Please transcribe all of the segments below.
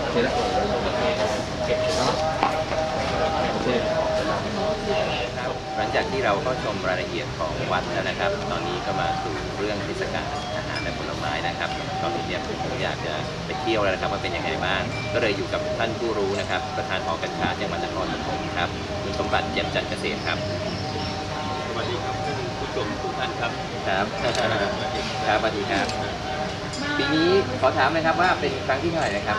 โอเคครับหลังจากที่เราก็ชมรายละเอียดของวัดแล้วนะครับ ตอนนี้ก็มาสู่เรื่องเทศกาลอาหารและผลไม้นะครับตอนนี้เนี่ยผมอยากจะไปเที่ยวแล้วนะครับว่าเป็นยังไงบ้าง ก็เลยอยู่กับท่านผู้รู้นะครับ ประธานหอการค้าจังหวัดนครปฐมครับคุณสมบัติเจียมจันทร์เกษตรครับสวัสดีครับท่านผู้ชมทุกท่านครับ ครับ ครับสวัสดีครับ ปีนี้ขอถามเลยครับว่าเป็นครั้งที่เท่าไหร่นะครับ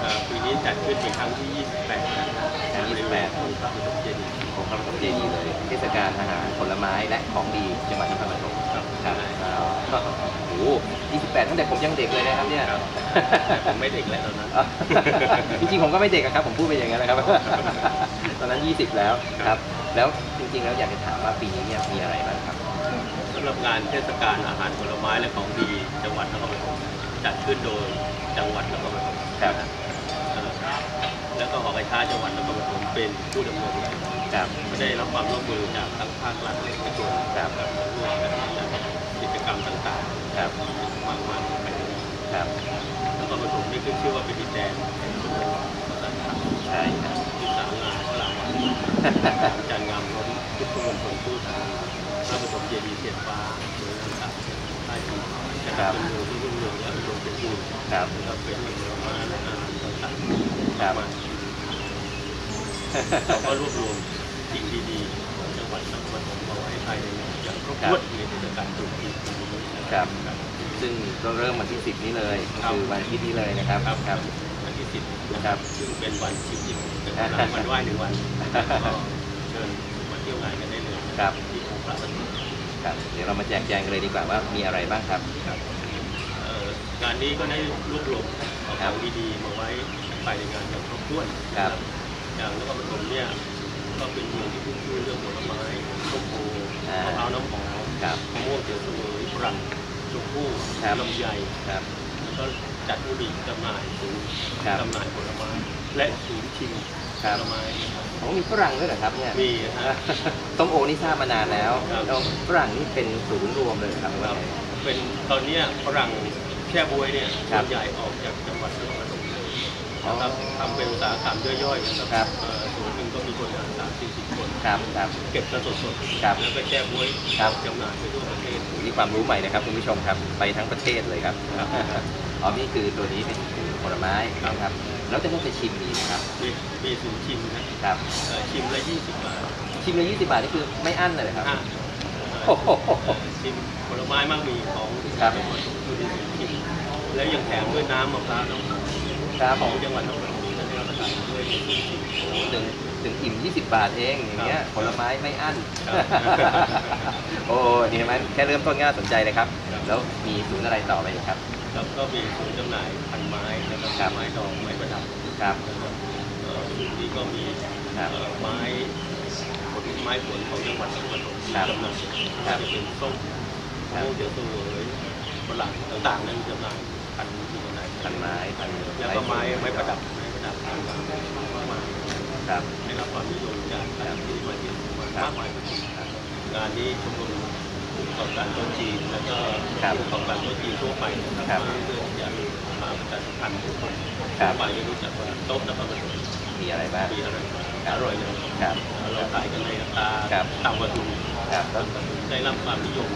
เอ่อปีนี้จัดขึ้นเป็นครั้งที่ 28 นะครับครั้งที่28ของพระปฐมเจดีย์ของพระปฐมเจดีย์เลยเทศกาลอาหารผลไม้และของดีจังหวัดนครปฐมครับครับอ๋อโอ้โห28ตั้งแต่ผมยังเด็กเลยนะครับเนี่ย ครับผมไม่เด็กแล้วตอนนั้น จริงๆผมก็ไม่เด็กอะครับ ผมพูดไปอย่างนั้นนะครับ ตอนนั้น 20 แล้วครับแล้วจริงๆแล้วอยากจะถามว่าปีนี้เนี่ยมีอะไรบ้างครับ สำหรับงานเทศกาลอาหารผลไม้และของดีจังหวัดนครปฐม จัดขึ้นโดยจังหวัดนครปฐมครับเอ่อแล้วก็หอการค้าจังหวัดนครปฐมเป็นผู้ดำเนินงานครับก็ได้รับความร่วมมือจากทั้งภาครัฐและเอกชนครับร่วมกันจัดกิจกรรมต่างครับๆมากมายไปครับนครปฐมนี่ขึ้นชื่อว่าเป็นดินแดนวัฒนธรรมใช่ครับที่สามงานพระรามวันจันทร์งามล้นทุกขมณฑลผู้สาพระปฐมเจดีย์เทียนฟ้าสวยงามต่างใต้ดิ นนะครับเป็นเมืองที่รุ่งเรืองและอุดมสมบูรณ์ครับแล้วเป็นผลไม้และอาหารต่างครับๆมาเราก็รวบรวมสิ่งดีๆของจังหวัดนครปฐมมาไว้ภายในงานอย่างครบถ้วนในเทศกาลตรุษจีนปีนี้นะครับซึ่งก็เริ่มวันที่ 10 นี้เลยก็ครับคือวันอาทิตย์นี้เลยนะครับครับครับวันที่สิบครับ ซึ่งเป็นวันชิมยิมเป็นวันหลังวันไหว้หนึ่งวันก็เชิญมาเที่ยวงานกันได้เลยครับที่องค์พระปฐม ครับเดี๋ยวเรามาแจกแจงกันเลยดีกว่าว่ามีอะไรบ้างครับครับ เอ่องานนี้ก็ได้รวบรวมเอาของดีๆมาไว้ภายในงานอย่างครบถ้วนครับ อย่างนครปฐมเนี่ยก็เป็นเมืองที่ขึ้นชื่อเรื่องผลไม้ส้มโออ่ามะพร้าวน้ำหอมครับ มะม่วงเจียวเสวยฝรั่งชมพู่ครับ ลำไยครับ แล้วก็จัดผู้ดีจำหน่ายศูนย์ครับ จำหน่ายผลไม้และศูนย์ชิมผ ครับลไม้นะครับผมมีฝรั่งด้วยเหรอครับเนี่ยมีนะฮะ ต้มโอนี่ทราบมานานแล้วครับ แล้วฝรั่งนี่เป็นศูนย์รวมเลยครับคว่ารับไง เป็นตอนเนี้ยฝรั่งแช่บวยเนี่ยครัส่บ วนใหญ่ออกจากจังหวัดนครปฐมเลยอ๋อ นะครับทำเป็นอุตสาหกรรมย่อยๆนะคครัรับเอ่อศูนย์หนึ่งก็มีคนงานสามสี่สิบคน ครับครับ เก็บกันสดครับๆแล้วก็แช่บวยครับ จำหน่ายไปทั่วประเทศ นี่ความรู้ใหม่นะครับคุณผู้ชมครับไปทั้งประเทศเลยครับครับ อ๋อนี่คือตัวนี้เป็นผลไม้นะครับแล้วจะได้ไปชิมดีนะครับมีมีศูนย์ชิมนะครับเอ่อชิมละยี่สิบบาทชิมละ20บาทนี่คือไม่อั้นเลยเหรอครับ อะโอ้โหเอ่อชิมผลไม้มากมีของครับจังหวัดอยู่ในศูนย์ชิมแล้วยังแถมด้วยน้ำมะพร้าวน้ำหอม ครับของจังหวัดนครปฐมท่านได้รับประทานด้วยในศูนย์ชิมโอ้โหถึงถึงอิ่ม 20 บาทเองอย่างเงี้ยครับผลไม้ไม่อั้นครับโอ้นี่เห็นไหมแค่เริ่มต้นก็น่าสนใจเลยครับครับ แล้วมีศูนย์อะไรต่อไปอีกครับแล้วก็มีศูนย์จำหน่ายพันไม้นะครับครับไม้ดอกไม้ประดับครับนะครับเอ่อศูนย์นี้ก็มีครับเอ่อไม้ผลไม้ผลของจังหวัดนครปฐมที่ครับจำหน่ายครัก็บจะเป็นส้มครัมะบม่วงเจียวเสวยฝรั่งต่างๆนั้นจำหน่ายพันที่จำหน่าย พันไม้พันแล้วก็ไม้ไม้ประดับไม้ประดับต่างๆมากมายครับได้รับความนิยมจากท่านที่มาเที่ยวมามากมายเลยงานนี้ชมรมผู้ประกอบการโต๊ะจีนแล้วก็ครับผู้ประกอบการโต๊ะจีนทั่วไปนะคครัรับบเพื่อที่จะมาประชาสัมพันธ์ทุกคนครับทั่วไปให้รู้จักว่าโต๊ะนครปฐมมีอะไรบ้างมีอะไรอร่อยเลยครับเราขายกันในราคาครับต่ำกว่าทุนครับแล้วได้รับความนิยม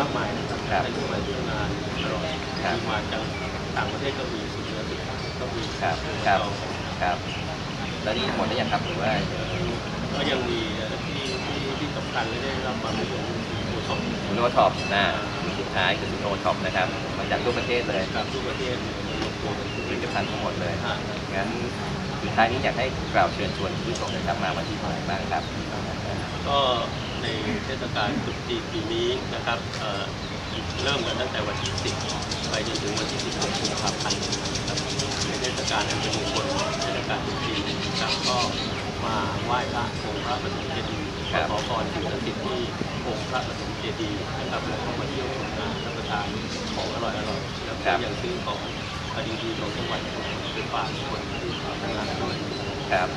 มากมายนะครับครับท่านที่มาเที่ยวงานอร่อยครับที่มาจาก ต่างประเทศก็มีสุดเหนือสุดใต้ก็มีครับครับครับแล้วนี่หมดได้ยังครับหรือว่าก็ยังมีที่ที่ที่สำคัญและได้รับความนิยมคือโอท็อปศูนย์โอท็อปนะสุดท้ายคือศูนย์โอท็อปนะครับมาจากทั่วประเทศเลยครับทุกประเทศรวมตัวกันผลิตภัณฑ์ทั้งหมดเลยอ่างั้นสุดท้ายนี้อยากให้กล่าวเชิญชวนผู้ชมนะครับมาวันที่เท่าไหร่บ้างครับ ก็ในเทศกาลตรุษจีนปีนี้นะครับเอ่อเริ่มกันตั้งแต่วันที่ 10 16กุมภาพันธ์นะครับในเทศกาลอันเป็นมงคลเทศกาลจีนะครับก็มาไหว้พระองค์พระปฐมเจดีย์ขอพรสิ่งศักดิ์สิทธิ์ที่องค์พระปฐมเจดีย์นะครับแล้วก็มาเที่ยวชมงานรับประทานของอร่อยๆแล้วก็ยังซื้อของดีๆของจังหวัดไปฝากคนที่ทำงานด้วยครับ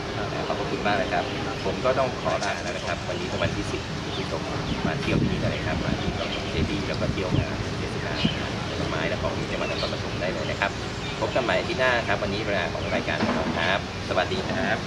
ขอบพระคุณมากเลยครับ ผมก็ต้องขอลาแล้วนะครับ วันนี้ก็วันที่10ที่ชมมาเที่ยวที่นี่กันเลยครับ มาที่เจดีย์แล้วก็เที่ยวงานเทศกาล ของจังหวัดนครปฐมได้เลยนะครับ พบกันใหม่ที่หน้าครับ วันนี้เวลาของรายการของเราครับ สวัสดีครับ